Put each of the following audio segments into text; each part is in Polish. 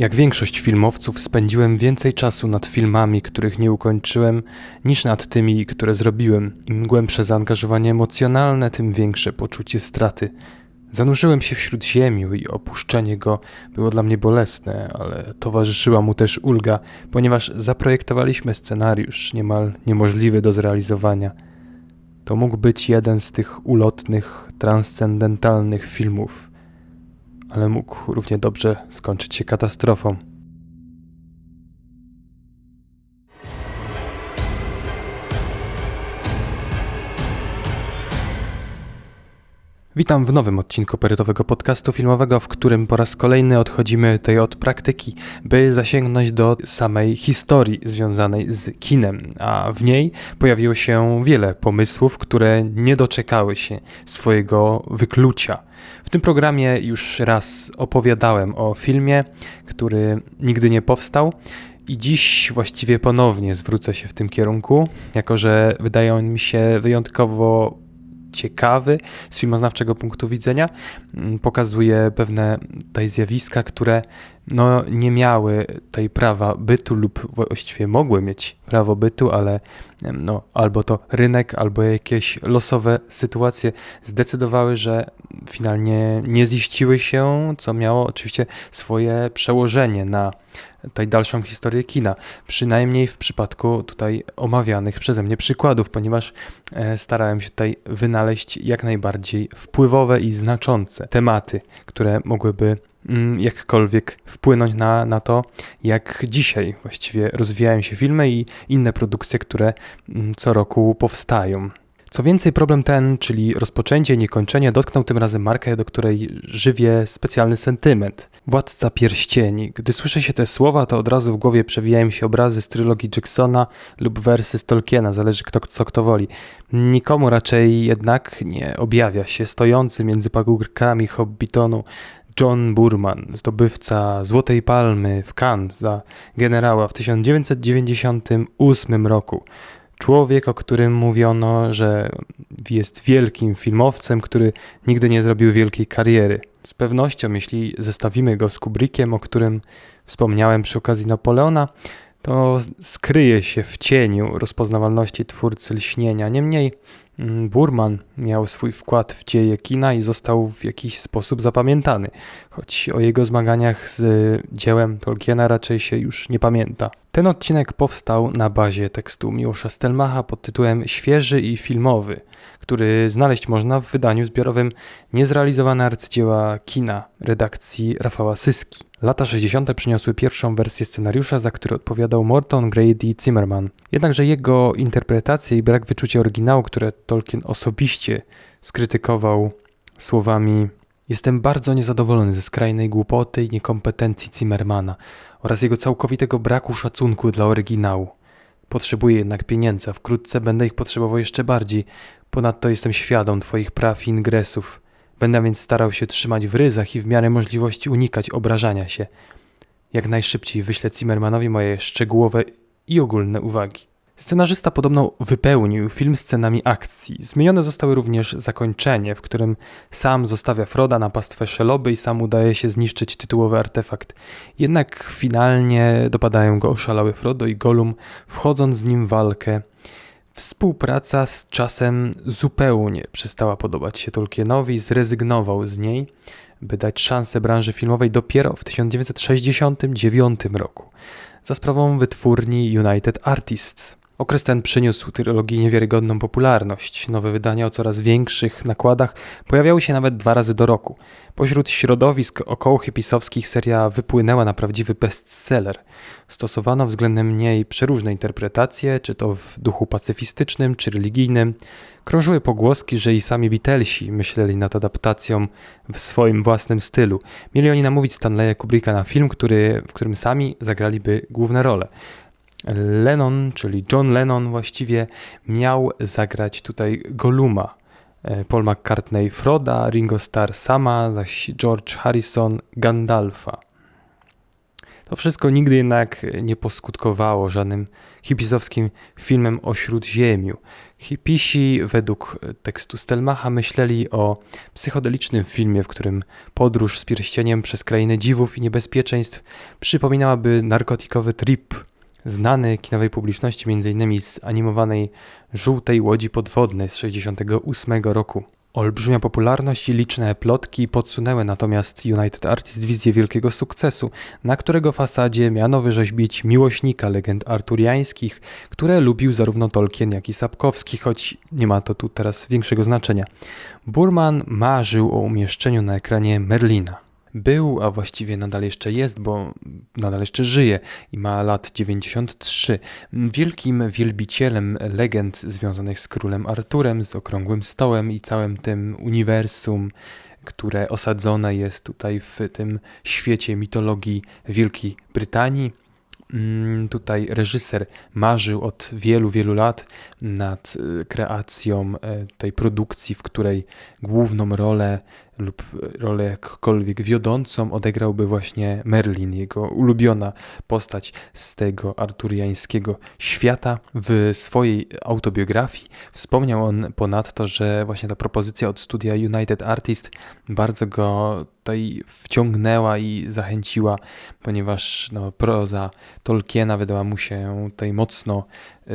Jak większość filmowców, spędziłem więcej czasu nad filmami, których nie ukończyłem, niż nad tymi, które zrobiłem. Im głębsze zaangażowanie emocjonalne, tym większe poczucie straty. Zanurzyłem się wśród ziemi i opuszczenie go było dla mnie bolesne, ale towarzyszyła mu też ulga, ponieważ zaprojektowaliśmy scenariusz niemal niemożliwy do zrealizowania. To mógł być jeden z tych ulotnych, transcendentalnych filmów ale mógł równie dobrze skończyć się katastrofą. Witam w nowym odcinku perytowego podcastu filmowego, w którym po raz kolejny odchodzimy tutaj od praktyki, by zasięgnąć do samej historii związanej z kinem, a w niej pojawiło się wiele pomysłów, które nie doczekały się swojego wyklucia. W tym programie już raz opowiadałem o filmie, który nigdy nie powstał. I dziś właściwie ponownie zwrócę się w tym kierunku, jako że wydaje on mi się wyjątkowo ciekawy z filmoznawczego punktu widzenia. Mm, pokazuje pewne tutaj zjawiska, które no, nie miały tej prawa bytu lub właściwie mogły mieć prawo bytu, ale no, albo to rynek, albo jakieś losowe sytuacje zdecydowały, że finalnie nie ziściły się, co miało oczywiście swoje przełożenie na tutaj dalszą historię kina. Przynajmniej w przypadku tutaj omawianych przeze mnie przykładów, ponieważ e, starałem się tutaj wynaleźć jak najbardziej wpływowe i znaczące tematy, które mogłyby mm, jakkolwiek wpłynąć na, na to, jak dzisiaj właściwie rozwijają się filmy i inne produkcje, które mm, co roku powstają. Co więcej, problem ten, czyli rozpoczęcie i niekończenie, dotknął tym razem markę, do której żywię specjalny sentyment. Władca pierścieni. Gdy słyszę się te słowa, to od razu w głowie przewijają się obrazy z trylogii Jacksona lub wersy z Tolkiena, zależy kto co kto woli. Nikomu raczej jednak nie objawia się stojący między pagórkami Hobbitonu John Burman, zdobywca Złotej Palmy w Cannes za generała w 1998 roku. Człowiek, o którym mówiono, że jest wielkim filmowcem, który nigdy nie zrobił wielkiej kariery. Z pewnością, jeśli zestawimy go z Kubrickiem, o którym wspomniałem przy okazji Napoleona, to skryje się w cieniu rozpoznawalności twórcy lśnienia. Niemniej mm, Burman miał swój wkład w dzieje kina i został w jakiś sposób zapamiętany, choć o jego zmaganiach z dziełem Tolkiena raczej się już nie pamięta. Ten odcinek powstał na bazie tekstu Miłosza Stelmacha pod tytułem Świeży i filmowy, który znaleźć można w wydaniu zbiorowym Niezrealizowane arcydzieła kina redakcji Rafała Syski. Lata 60. przyniosły pierwszą wersję scenariusza, za który odpowiadał Morton Grady Zimmerman. Jednakże jego interpretacje i brak wyczucia oryginału, które Tolkien osobiście skrytykował słowami Jestem bardzo niezadowolony ze skrajnej głupoty i niekompetencji Zimmermana oraz jego całkowitego braku szacunku dla oryginału. Potrzebuję jednak pieniędzy, a wkrótce będę ich potrzebował jeszcze bardziej. Ponadto jestem świadom Twoich praw i ingresów. Będę więc starał się trzymać w ryzach i w miarę możliwości unikać obrażania się. Jak najszybciej wyślę Zimmermanowi moje szczegółowe i ogólne uwagi. Scenarzysta podobno wypełnił film scenami akcji. Zmienione zostały również zakończenie, w którym sam zostawia Froda na pastwę Szeloby i sam udaje się zniszczyć tytułowy artefakt. Jednak finalnie dopadają go oszalały Frodo i Gollum, wchodząc z nim w walkę. Współpraca z czasem zupełnie przestała podobać się Tolkienowi, zrezygnował z niej, by dać szansę branży filmowej dopiero w 1969 roku za sprawą wytwórni United Artists. Okres ten przyniósł trylogii niewiarygodną popularność. Nowe wydania o coraz większych nakładach pojawiały się nawet dwa razy do roku. Pośród środowisk około hipisowskich seria wypłynęła na prawdziwy bestseller. Stosowano względem niej przeróżne interpretacje, czy to w duchu pacyfistycznym, czy religijnym. Krążyły pogłoski, że i sami Beatlesi myśleli nad adaptacją w swoim własnym stylu. Mieli oni namówić Stanleya Kubricka na film, który, w którym sami zagraliby główne role. Lennon, czyli John Lennon właściwie miał zagrać tutaj Goluma. E, Paul McCartney Froda, Ringo Starr Sama, zaś George Harrison Gandalfa. To wszystko nigdy jednak nie poskutkowało żadnym hipisowskim filmem o Śródziemiu. Hipisi według tekstu Stelmacha myśleli o psychodelicznym filmie, w którym podróż z pierścieniem przez krainę dziwów i niebezpieczeństw przypominałaby narkotikowy trip, znany kinowej publiczności m.in. z animowanej Żółtej Łodzi Podwodnej z 1968 roku. Olbrzymia popularność i liczne plotki podsunęły natomiast United Artists wizję wielkiego sukcesu, na którego fasadzie miano wyrzeźbić miłośnika legend arturiańskich, które lubił zarówno Tolkien, jak i Sapkowski, choć nie ma to tu teraz większego znaczenia. Burman marzył o umieszczeniu na ekranie Merlina. Był, a właściwie nadal jeszcze jest, bo nadal jeszcze żyje i ma lat 93. Wielkim wielbicielem legend związanych z królem Arturem, z okrągłym stołem i całym tym uniwersum, które osadzone jest tutaj w tym świecie mitologii Wielkiej Brytanii. Mm, tutaj reżyser marzył od wielu, wielu lat nad y, kreacją e, tej produkcji, w której główną rolę lub rolę jakkolwiek wiodącą odegrałby właśnie Merlin, jego ulubiona postać z tego arturiańskiego świata. W swojej autobiografii wspomniał on ponadto, że właśnie ta propozycja od studia United Artists bardzo go tutaj wciągnęła i zachęciła, ponieważ no, proza Tolkiena wydała mu się tutaj mocno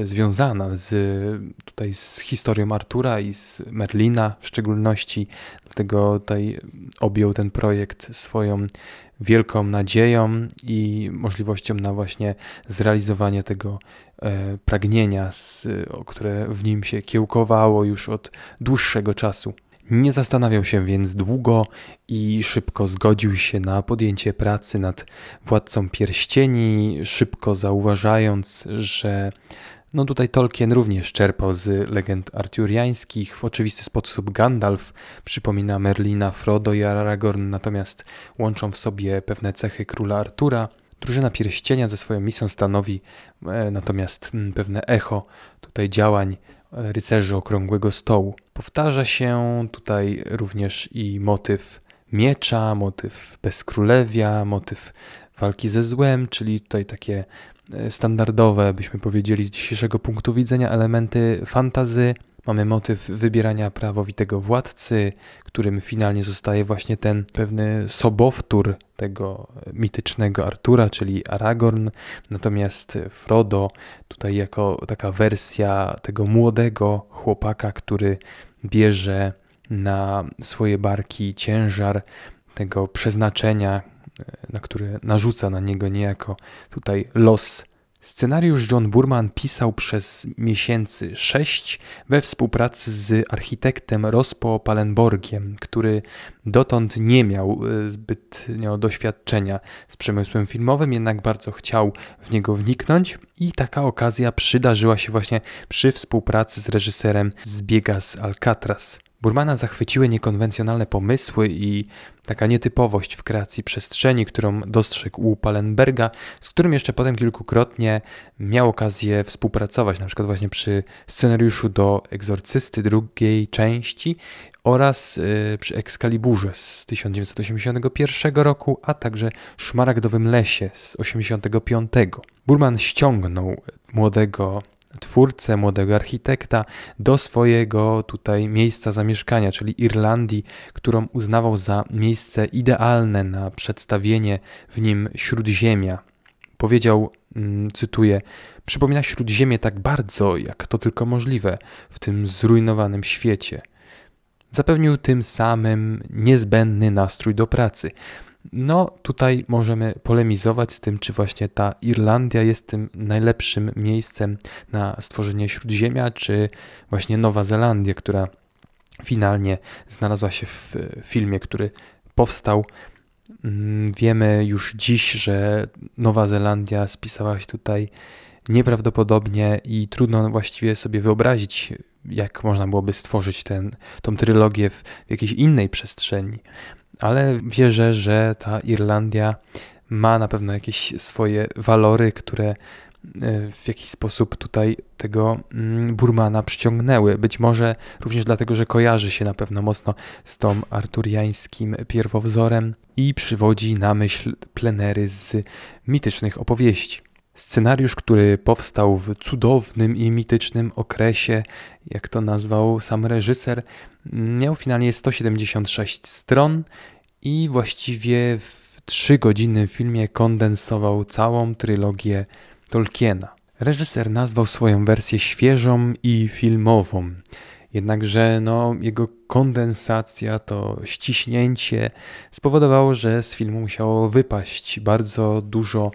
związana z, tutaj z historią Artura i z Merlina w szczególności, dlatego tutaj objął ten projekt swoją wielką nadzieją i możliwością na właśnie zrealizowanie tego e, pragnienia, z, które w nim się kiełkowało już od dłuższego czasu. Nie zastanawiał się więc długo i szybko zgodził się na podjęcie pracy nad Władcą Pierścieni, szybko zauważając, że no tutaj Tolkien również czerpał z legend arturiańskich. W oczywisty sposób Gandalf przypomina Merlina, Frodo i Aragorn, natomiast łączą w sobie pewne cechy króla Artura. Drużyna Pierścienia ze swoją misją stanowi e, natomiast m, pewne echo tutaj działań e, rycerzy Okrągłego Stołu. Powtarza się tutaj również i motyw miecza, motyw bezkrólewia, motyw walki ze złem, czyli tutaj takie standardowe, byśmy powiedzieli z dzisiejszego punktu widzenia, elementy fantazy. Mamy motyw wybierania prawowitego władcy, którym finalnie zostaje właśnie ten pewny sobowtór tego mitycznego Artura, czyli Aragorn. Natomiast Frodo tutaj jako taka wersja tego młodego chłopaka, który bierze na swoje barki ciężar tego przeznaczenia, na które narzuca na niego niejako tutaj los. Scenariusz John Burman pisał przez miesięcy sześć we współpracy z architektem Rospo Palenborgiem, który dotąd nie miał e, zbytnio doświadczenia z przemysłem filmowym, jednak bardzo chciał w niego wniknąć i taka okazja przydarzyła się właśnie przy współpracy z reżyserem Zbiega z Alcatraz. Burmana zachwyciły niekonwencjonalne pomysły i taka nietypowość w kreacji przestrzeni, którą dostrzegł u Palenberga, z którym jeszcze potem kilkukrotnie miał okazję współpracować, na przykład właśnie przy scenariuszu do Egzorcysty drugiej części oraz yy, przy Excaliburze z 1981 roku, a także Szmaragdowym Lesie z 1985. Burman ściągnął młodego twórcę, młodego architekta do swojego tutaj miejsca zamieszkania, czyli Irlandii, którą uznawał za miejsce idealne na przedstawienie w nim śródziemia. Powiedział, mm, cytuję, przypomina śródziemie tak bardzo, jak to tylko możliwe w tym zrujnowanym świecie. Zapewnił tym samym niezbędny nastrój do pracy. No, tutaj możemy polemizować z tym, czy właśnie ta Irlandia jest tym najlepszym miejscem na stworzenie śródziemia, czy właśnie Nowa Zelandia, która finalnie znalazła się w filmie, który powstał. Mm, wiemy już dziś, że Nowa Zelandia spisała się tutaj nieprawdopodobnie i trudno właściwie sobie wyobrazić, jak można byłoby stworzyć tą trylogię w, w jakiejś innej przestrzeni ale wierzę, że ta Irlandia ma na pewno jakieś swoje walory, które w jakiś sposób tutaj tego mm, Burmana przyciągnęły. Być może również dlatego, że kojarzy się na pewno mocno z tą arturiańskim pierwowzorem i przywodzi na myśl plenery z mitycznych opowieści. Scenariusz, który powstał w cudownym i mitycznym okresie, jak to nazwał sam reżyser, miał finalnie 176 stron i właściwie w 3-godzinnym filmie kondensował całą trylogię Tolkiena. Reżyser nazwał swoją wersję świeżą i filmową. Jednakże no, jego kondensacja, to ściśnięcie spowodowało, że z filmu musiało wypaść bardzo dużo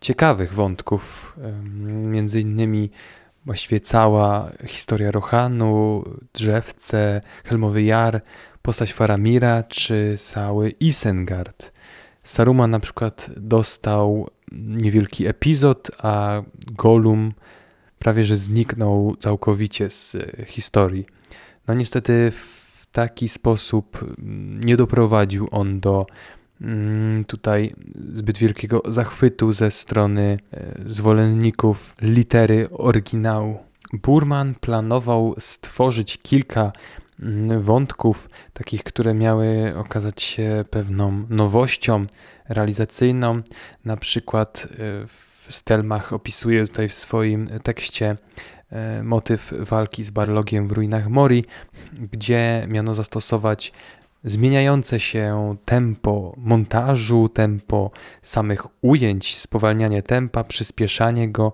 ciekawych wątków, między innymi właściwie cała historia Rohanu, Drzewce, Helmowy Jar, postać Faramira czy cały Isengard. Saruman na przykład dostał niewielki epizod, a Gollum prawie że zniknął całkowicie z historii. No niestety w taki sposób nie doprowadził on do Mm, tutaj zbyt wielkiego zachwytu ze strony e, zwolenników litery oryginału. Burman planował stworzyć kilka mm, wątków, takich, które miały okazać się pewną nowością realizacyjną. Na przykład e, w Stelmach opisuje tutaj w swoim tekście e, motyw walki z Barlogiem w ruinach Mori, gdzie miano zastosować zmieniające się tempo montażu, tempo samych ujęć, spowalnianie tempa, przyspieszanie go,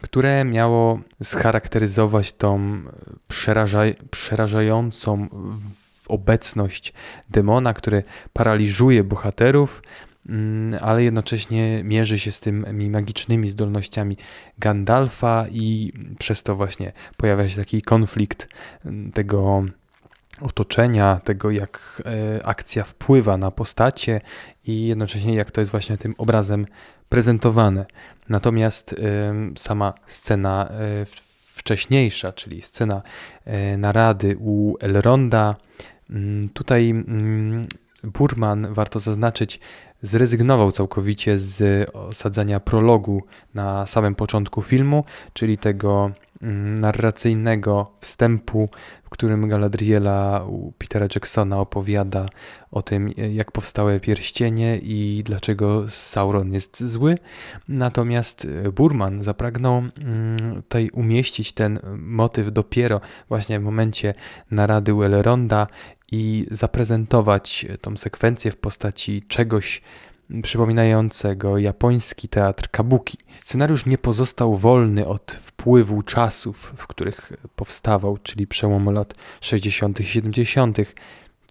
które miało scharakteryzować tą przerażaj przerażającą obecność demona, który paraliżuje bohaterów, mm, ale jednocześnie mierzy się z tymi magicznymi zdolnościami Gandalfa i przez to właśnie pojawia się taki konflikt tego otoczenia, tego jak e, akcja wpływa na postacie i jednocześnie jak to jest właśnie tym obrazem prezentowane. Natomiast sama scena e, wcześniejsza, czyli scena e, narady u Elronda, mm, tutaj mm, Burman, warto zaznaczyć, zrezygnował całkowicie z osadzania prologu na samym początku filmu, czyli tego narracyjnego wstępu, w którym Galadriela u Petera Jacksona opowiada o tym, jak powstały pierścienie i dlaczego Sauron jest zły. Natomiast Burman zapragnął mm, tutaj umieścić ten motyw dopiero właśnie w momencie narady Elronda i zaprezentować tą sekwencję w postaci czegoś przypominającego japoński teatr kabuki. Scenariusz nie pozostał wolny od wpływu czasów, w których powstawał, czyli przełomu lat 60. i 70.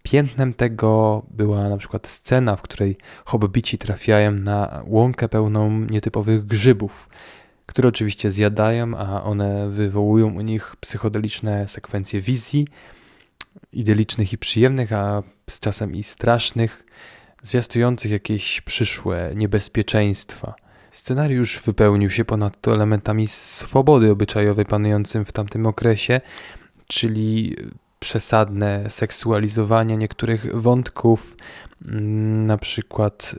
Piętnem tego była na przykład scena, w której hobbici trafiają na łąkę pełną nietypowych grzybów, które oczywiście zjadają, a one wywołują u nich psychodeliczne sekwencje wizji, idylicznych i przyjemnych, a z czasem i strasznych, zwiastujących jakieś przyszłe niebezpieczeństwa. Scenariusz wypełnił się ponadto elementami swobody obyczajowej panującym w tamtym okresie, czyli przesadne seksualizowanie niektórych wątków, mm, na przykład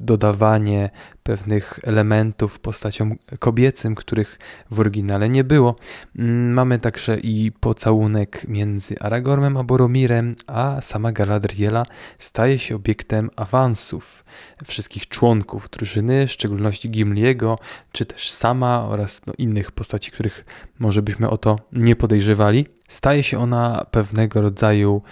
dodawanie pewnych elementów postaciom kobiecym, których w oryginale nie było. Mm, mamy także i pocałunek między Aragornem a Boromirem, a sama Galadriela staje się obiektem awansów wszystkich członków drużyny, w szczególności Gimliego, czy też sama oraz no, innych postaci, których może byśmy o to nie podejrzewali. Staje się ona pewnego rodzaju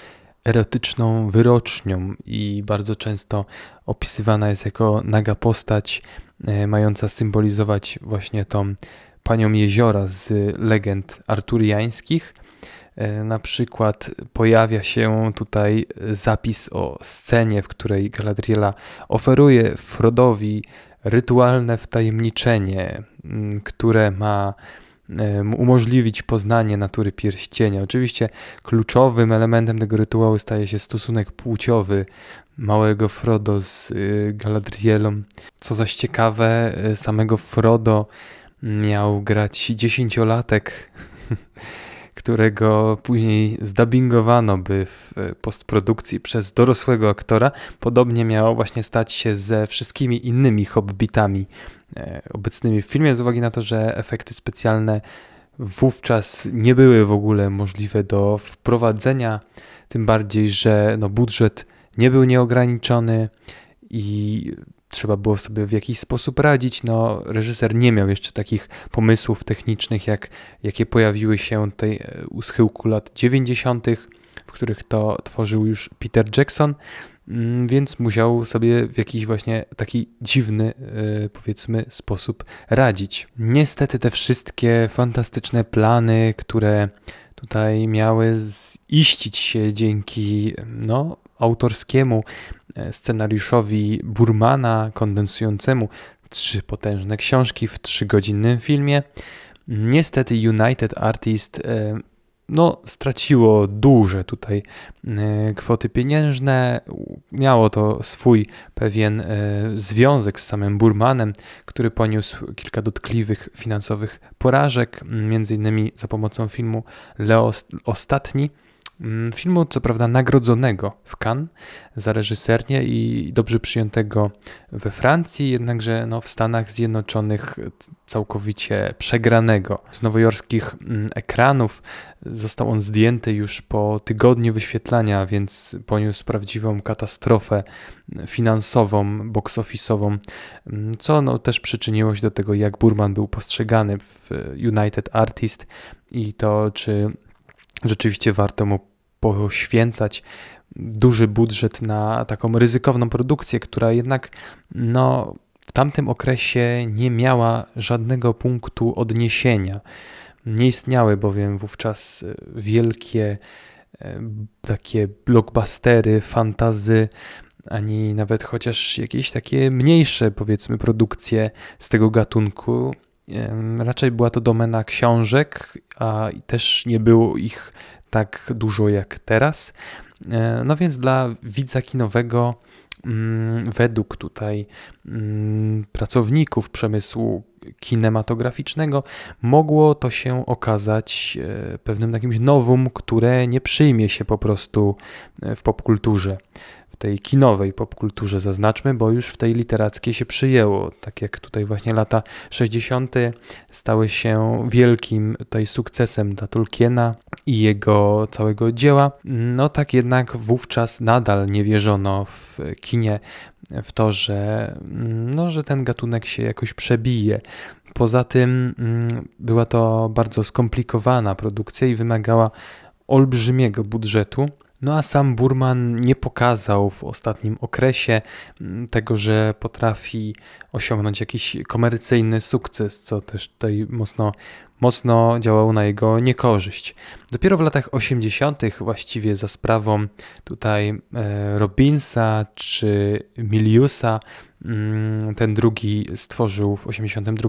erotyczną wyrocznią i bardzo często opisywana jest jako naga postać e, mająca symbolizować właśnie tą panią jeziora z legend arturiańskich. E, na przykład pojawia się tutaj zapis o scenie, w której Galadriela oferuje Frodowi rytualne wtajemniczenie, które ma umożliwić poznanie natury pierścienia. Oczywiście kluczowym elementem tego rytuału staje się stosunek płciowy małego Frodo z y, Galadrielą. Co zaś ciekawe, y, samego Frodo miał grać dziesięciolatek, którego później zdubbingowano by w e, postprodukcji przez dorosłego aktora, podobnie miało właśnie stać się ze wszystkimi innymi hobbitami e, obecnymi w filmie, z uwagi na to, że efekty specjalne wówczas nie były w ogóle możliwe do wprowadzenia, tym bardziej, że no, budżet nie był nieograniczony i trzeba było sobie w jakiś sposób radzić. No, reżyser nie miał jeszcze takich pomysłów technicznych, jak, jakie pojawiły się tutaj e, u schyłku lat 90., w których to tworzył już Peter Jackson, mm, więc musiał sobie w jakiś właśnie taki dziwny, e, powiedzmy, sposób radzić. Niestety te wszystkie fantastyczne plany, które tutaj miały ziścić się dzięki no, autorskiemu e, scenariuszowi Burmana kondensującemu trzy potężne książki w trzygodzinnym filmie. Niestety United Artist e, no, straciło duże tutaj e, kwoty pieniężne. Miało to swój pewien związek z samym Burmanem, który poniósł kilka dotkliwych finansowych porażek, między innymi za pomocą filmu Leo Ostatni filmu, co prawda nagrodzonego w Cannes za reżysernię i dobrze przyjętego we Francji, jednakże no, w Stanach Zjednoczonych całkowicie przegranego. Z nowojorskich mm, ekranów został on zdjęty już po tygodniu wyświetlania, więc poniósł prawdziwą katastrofę finansową, box mm, co no, też przyczyniło się do tego, jak Burman był postrzegany w United Artist i to, czy rzeczywiście warto mu poświęcać duży budżet na taką ryzykowną produkcję, która jednak no, w tamtym okresie nie miała żadnego punktu odniesienia. Nie istniały bowiem wówczas e, wielkie e, takie blockbustery, fantazy, ani nawet chociaż jakieś takie mniejsze, powiedzmy, produkcje z tego gatunku. Raczej była to domena książek, a też nie było ich tak dużo jak teraz. E, no więc dla widza kinowego, mm, według tutaj mm, pracowników przemysłu kinematograficznego, mogło to się okazać e, pewnym jakimś nowum, które nie przyjmie się po prostu e, w popkulturze w tej kinowej popkulturze zaznaczmy, bo już w tej literackiej się przyjęło. Tak jak tutaj właśnie lata 60. stały się wielkim tutaj sukcesem dla Tolkiena i jego całego dzieła. No tak jednak wówczas nadal nie wierzono w kinie w to, że, no, że ten gatunek się jakoś przebije. Poza tym mm, była to bardzo skomplikowana produkcja i wymagała olbrzymiego budżetu. No a sam Burman nie pokazał w ostatnim okresie mm, tego, że potrafi osiągnąć jakiś komercyjny sukces, co też tutaj mocno, mocno działało na jego niekorzyść. Dopiero w latach 80., właściwie za sprawą tutaj e, Robinsa czy Miliusa, ten drugi stworzył w 82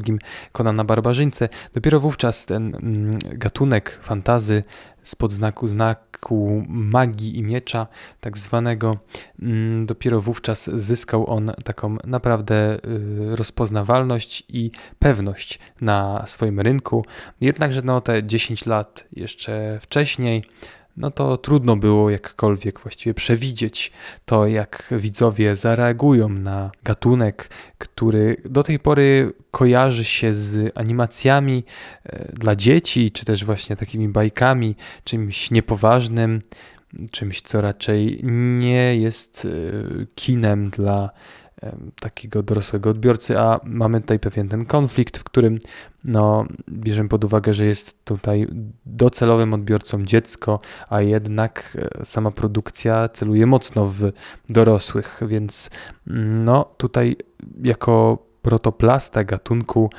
Konana Barbarzyńcę. Dopiero wówczas ten mm, gatunek fantazy spod znaku znaku magii i miecza, tak zwanego, mm, dopiero wówczas zyskał on taką naprawdę y, rozpoznawalność i pewność na swoim rynku. Jednakże no, te 10 lat jeszcze wcześniej no to trudno było jakkolwiek właściwie przewidzieć to, jak widzowie zareagują na gatunek, który do tej pory kojarzy się z animacjami e, dla dzieci, czy też właśnie takimi bajkami, czymś niepoważnym, czymś, co raczej nie jest e, kinem dla takiego dorosłego odbiorcy, a mamy tutaj pewien ten konflikt, w którym no, bierzemy pod uwagę, że jest tutaj docelowym odbiorcą dziecko, a jednak e, sama produkcja celuje mocno w dorosłych, więc no, tutaj jako protoplasta gatunku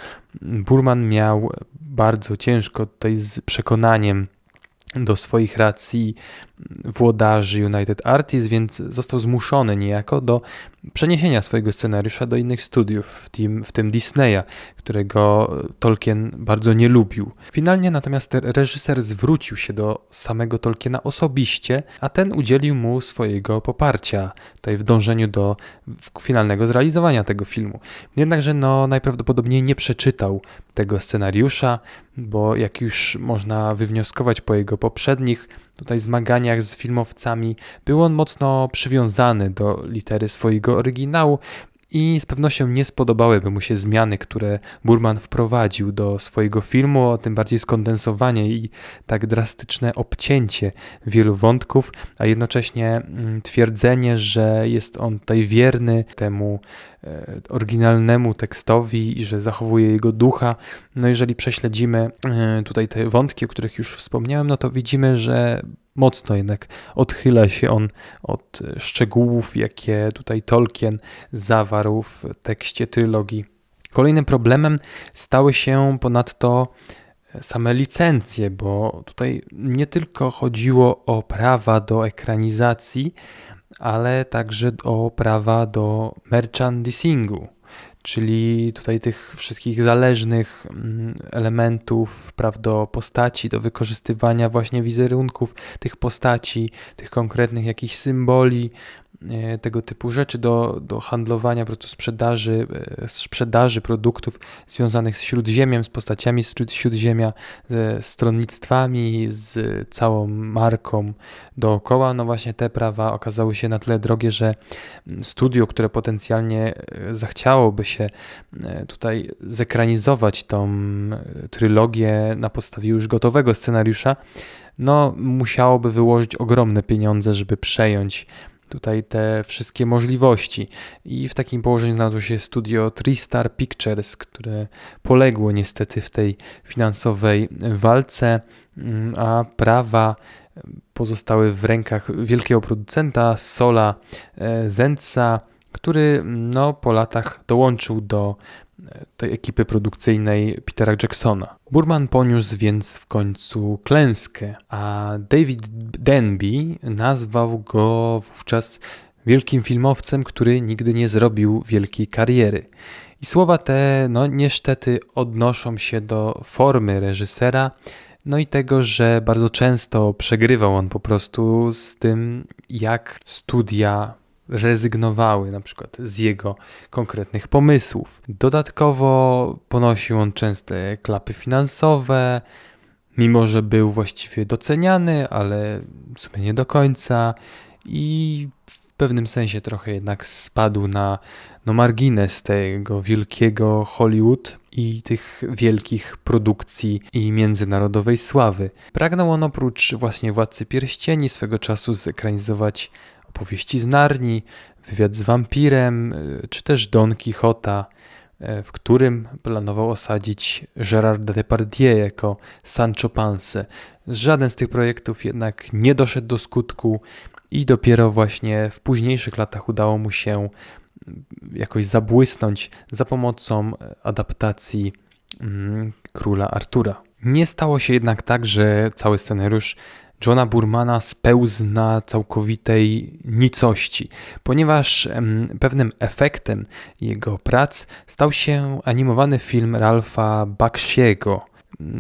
Burman miał bardzo ciężko tutaj z przekonaniem do swoich racji włodarzy United Artists, więc został zmuszony niejako do przeniesienia swojego scenariusza do innych studiów, w tym, w tym Disneya, którego Tolkien bardzo nie lubił. Finalnie natomiast reżyser zwrócił się do samego Tolkiena osobiście, a ten udzielił mu swojego poparcia tutaj w dążeniu do finalnego zrealizowania tego filmu. Jednakże no, najprawdopodobniej nie przeczytał tego scenariusza, bo jak już można wywnioskować po jego poprzednich tutaj zmaganiach z filmowcami, był on mocno przywiązany do litery swojego oryginału i z pewnością nie spodobałyby mu się zmiany, które Burman wprowadził do swojego filmu, a tym bardziej skondensowanie i tak drastyczne obcięcie wielu wątków, a jednocześnie mm, twierdzenie, że jest on tutaj wierny temu oryginalnemu tekstowi i że zachowuje jego ducha. No jeżeli prześledzimy e, tutaj te wątki, o których już wspomniałem, no to widzimy, że mocno jednak odchyla się on od szczegółów, jakie tutaj Tolkien zawarł w tekście trylogii. Kolejnym problemem stały się ponadto same licencje, bo tutaj nie tylko chodziło o prawa do ekranizacji, ale także o prawa do merchandisingu czyli tutaj tych wszystkich zależnych mm, elementów, praw do postaci, do wykorzystywania właśnie wizerunków tych postaci, tych konkretnych jakichś symboli, tego typu rzeczy do, do handlowania, po prostu sprzedaży, e, sprzedaży produktów związanych z Śródziemiem, z postaciami z Śródziemia, ze stronnictwami, z całą marką dookoła. No właśnie te prawa okazały się na tyle drogie, że studio, które potencjalnie e, zachciałoby się tutaj zekranizować tą trylogię na podstawie już gotowego scenariusza, no musiałoby wyłożyć ogromne pieniądze, żeby przejąć tutaj te wszystkie możliwości. I w takim położeniu znalazło się studio Tristar Pictures, które poległo niestety w tej finansowej walce, mm, a prawa pozostały w rękach wielkiego producenta Sola e, Zentsa, który no, po latach dołączył do tej ekipy produkcyjnej Petera Jacksona. Burman poniósł więc w końcu klęskę, a David Denby nazwał go wówczas wielkim filmowcem, który nigdy nie zrobił wielkiej kariery. I słowa te, no niestety, odnoszą się do formy reżysera, no i tego, że bardzo często przegrywał on po prostu z tym, jak studia rezygnowały na przykład z jego konkretnych pomysłów. Dodatkowo ponosił on częste klapy finansowe, mimo że był właściwie doceniany, ale w sumie nie do końca i w pewnym sensie trochę jednak spadł na no, margines tego wielkiego Hollywood i tych wielkich produkcji i międzynarodowej sławy. Pragnął on oprócz właśnie Władcy Pierścieni swego czasu zekranizować opowieści z Narni, wywiad z wampirem, y, czy też Don Quixota, y, w którym planował osadzić Gerarda Depardieu jako Sancho Panza. Żaden z tych projektów jednak nie doszedł do skutku i dopiero właśnie w późniejszych latach udało mu się y, jakoś zabłysnąć za pomocą adaptacji mm, Króla Artura. Nie stało się jednak tak, że cały scenariusz Johna Burmana spełzł na całkowitej nicości, ponieważ pewnym efektem jego prac stał się animowany film Ralpha Bakshiego.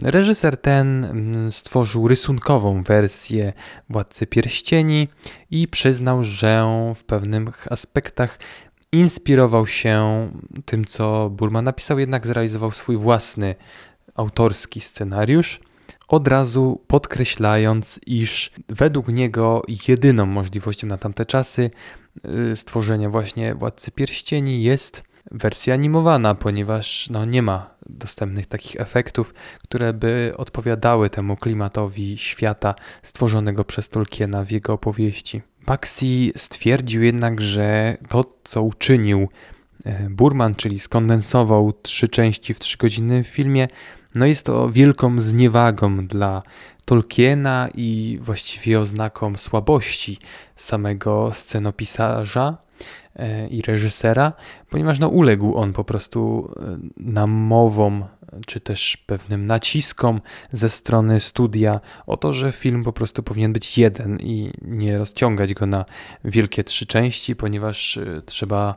Reżyser ten stworzył rysunkową wersję Władcy Pierścieni i przyznał, że w pewnych aspektach inspirował się tym, co Burman napisał, jednak zrealizował swój własny autorski scenariusz od razu podkreślając, iż według niego jedyną możliwością na tamte czasy y, stworzenia właśnie Władcy Pierścieni jest wersja animowana, ponieważ no, nie ma dostępnych takich efektów, które by odpowiadały temu klimatowi świata stworzonego przez Tolkiena w jego opowieści. Baxi stwierdził jednak, że to, co uczynił e, Burman, czyli skondensował trzy części w trzygodzinnym filmie, no jest to wielką zniewagą dla Tolkiena i właściwie oznaką słabości samego scenopisarza e, i reżysera, ponieważ no, uległ on po prostu e, namowom czy też pewnym naciskom ze strony studia o to, że film po prostu powinien być jeden i nie rozciągać go na wielkie trzy części, ponieważ y, trzeba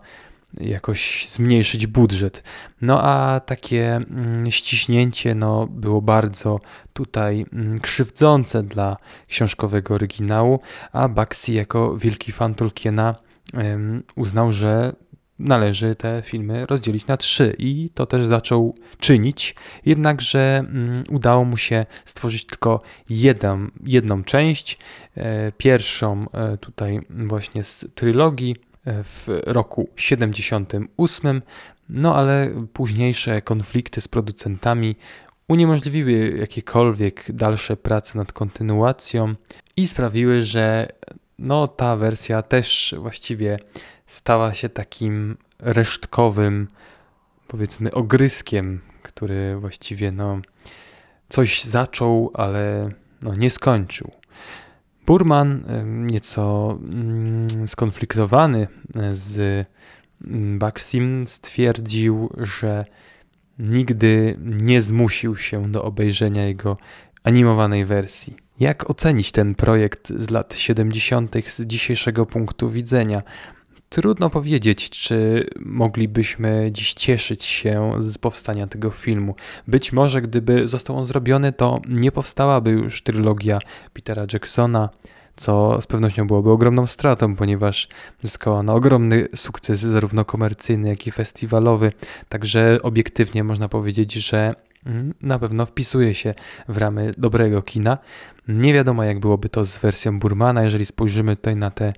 jakoś zmniejszyć budżet. No a takie mm, ściśnięcie no, było bardzo tutaj mm, krzywdzące dla książkowego oryginału, a Baxi jako wielki fan Tolkiena uznał, że należy te filmy rozdzielić na trzy i to też zaczął czynić, jednakże mm, udało mu się stworzyć tylko jedną, część, e, pierwszą e, tutaj właśnie z trylogii w roku 78, no ale późniejsze konflikty z producentami uniemożliwiły jakiekolwiek dalsze prace nad kontynuacją i sprawiły, że no ta wersja też właściwie stała się takim resztkowym, powiedzmy, ogryskiem, który właściwie no, coś zaczął, ale no, nie skończył. Burman, nieco mm, skonfliktowany e, z mm, Baksim, stwierdził, że nigdy nie zmusił się do obejrzenia jego animowanej wersji. Jak ocenić ten projekt z lat 70. z dzisiejszego punktu widzenia? Trudno powiedzieć, czy moglibyśmy dziś cieszyć się z powstania tego filmu. Być może, gdyby został on zrobiony, to nie powstałaby już trylogia Petera Jacksona, co z pewnością byłoby ogromną stratą, ponieważ zyskała na ogromny sukces, zarówno komercyjny, jak i festiwalowy. Także obiektywnie można powiedzieć, że na pewno wpisuje się w ramy dobrego kina. Nie wiadomo, jak byłoby to z wersją Burmana, jeżeli spojrzymy tutaj na te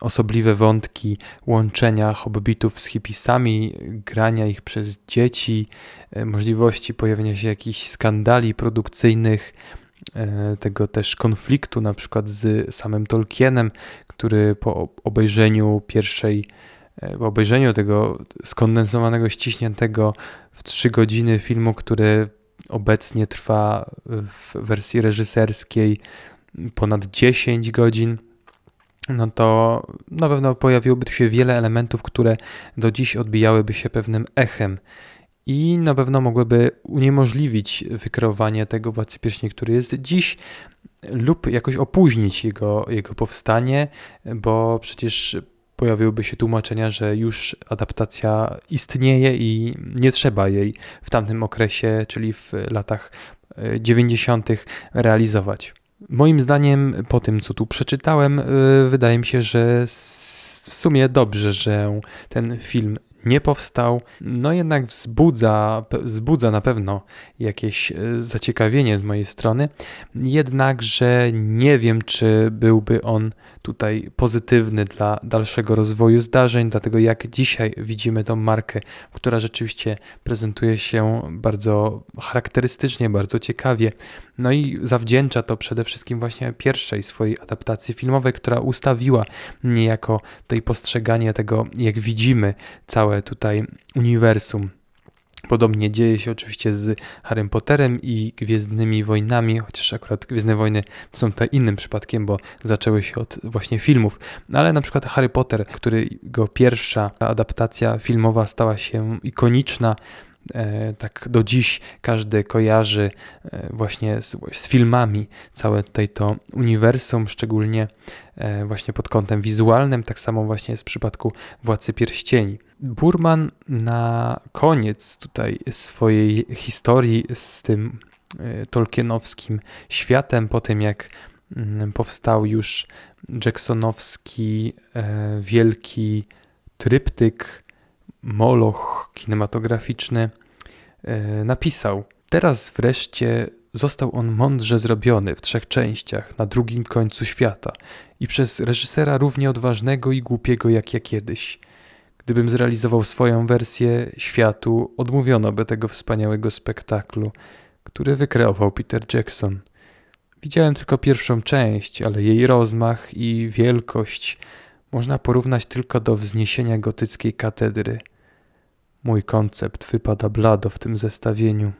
osobliwe wątki łączenia hobbitów z hipisami, grania ich przez dzieci, e, możliwości pojawienia się jakichś skandali produkcyjnych, e, tego też konfliktu na przykład z samym Tolkienem, który po obejrzeniu pierwszej, e, po obejrzeniu tego skondensowanego, ściśniętego w trzy godziny filmu, który obecnie trwa w wersji reżyserskiej ponad 10 godzin, no to na pewno pojawiłoby tu się wiele elementów, które do dziś odbijałyby się pewnym echem i na pewno mogłyby uniemożliwić wykreowanie tego Władcy Pierścieni, który jest dziś lub jakoś opóźnić jego, jego powstanie, bo przecież pojawiłyby się tłumaczenia, że już adaptacja istnieje i nie trzeba jej w tamtym okresie, czyli w latach 90. E, realizować. Moim zdaniem, po tym co tu przeczytałem, e, wydaje mi się, że w sumie dobrze, że ten film nie powstał, no jednak wzbudza, wzbudza na pewno jakieś e, zaciekawienie z mojej strony, jednakże nie wiem, czy byłby on tutaj pozytywny dla dalszego rozwoju zdarzeń, dlatego jak dzisiaj widzimy tą markę, która rzeczywiście prezentuje się bardzo charakterystycznie, bardzo ciekawie, no i zawdzięcza to przede wszystkim właśnie pierwszej swojej adaptacji filmowej, która ustawiła niejako tej postrzeganie tego, jak widzimy całe tutaj uniwersum. Podobnie dzieje się oczywiście z Harrym Potterem i Gwiezdnymi Wojnami, chociaż akurat Gwiezdne Wojny są tutaj innym przypadkiem, bo zaczęły się od właśnie filmów. Ale na przykład Harry Potter, którego pierwsza adaptacja filmowa stała się ikoniczna, E, tak do dziś każdy kojarzy e, właśnie z, z, filmami całe tutaj to uniwersum, szczególnie e, właśnie pod kątem wizualnym, tak samo właśnie jest w przypadku Władcy Pierścieni. Burman na koniec tutaj swojej historii z tym tolkienowskim światem, po tym jak mm, powstał już Jacksonowski wielki tryptyk moloch kinematograficzny e, napisał: Teraz wreszcie został on mądrze zrobiony w trzech częściach na drugim końcu świata i przez reżysera równie odważnego i głupiego jak ja kiedyś. Gdybym zrealizował swoją wersję światu, odmówiono by tego wspaniałego spektaklu, który wykreował Peter Jackson. Widziałem tylko pierwszą część, ale jej rozmach i wielkość można porównać tylko do wzniesienia gotyckiej katedry. Mój koncept wypada blado w tym zestawieniu.